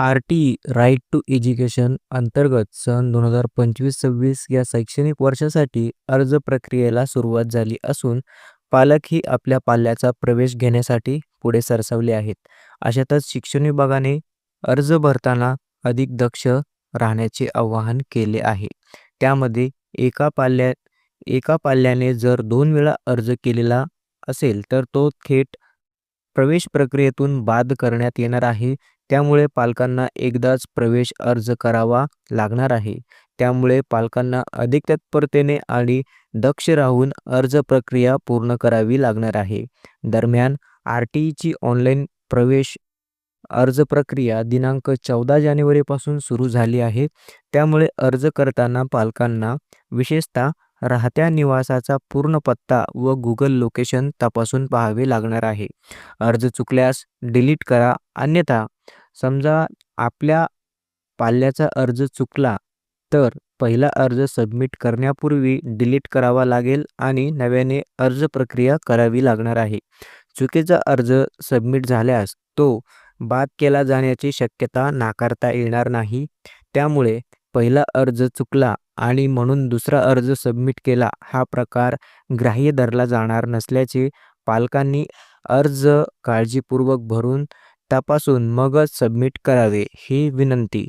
R T right to education अंतर्गत सन दोन हजार पंचवीस सव्वीस या शैक्षणिक वर्षासाठी अर्ज प्रक्रियेला सुरुवात झाली असून पालकही आपल्या पाल्याचा प्रवेश घेण्यासाठी पुढे सरसावले आहेत. अशातच शिक्षण विभागाने अर्ज भरताना अधिक दक्ष राहण्याचे आवाहन केले आहे. त्यामध्ये एका पाल्या एका पाल्याने जर दोन वेळा अर्ज केलेला असेल तर तो थेट प्रवेश प्रक्रियेतून बाद करण्यात येणार आहे. त्यामुळे पालकांना एकदाच प्रवेश अर्ज करावा लागणार आहे. त्यामुळे पालकांना अधिक तत्परतेने आणि दक्ष राहून अर्ज प्रक्रिया पूर्ण करावी लागणार आहे. दरम्यान आर टी ईची ऑनलाईन प्रवेश अर्ज प्रक्रिया दिनांक चौदा जानेवारीपासून सुरू झाली आहे. त्यामुळे अर्ज करताना पालकांना विशेषतः राहत्या निवासाचा पूर्ण पत्ता व गुगल लोकेशन तपासून पाहावे लागणार आहे. अर्ज चुकल्यास डिलीट करा अन्यथा समजा आपल्या पाल्याचा अर्ज चुकला तर पहिला अर्ज सबमिट करण्यापूर्वी डिलीट करावा लागेल आणि नव्याने अर्ज प्रक्रिया करावी लागणार आहे. चुकीचा अर्ज सबमिट झाल्यास तो बाद केला जाण्याची शक्यता नाकारता येणार नाही. त्यामुळे पहिला अर्ज चुकला आणि म्हणून दुसरा अर्ज सबमिट केला हा प्रकार ग्राह्य धरला जाणार नसल्याचे पालकांनी अर्ज काळजीपूर्वक भरून तपासून मगच सबमिट करावे ही विनंती.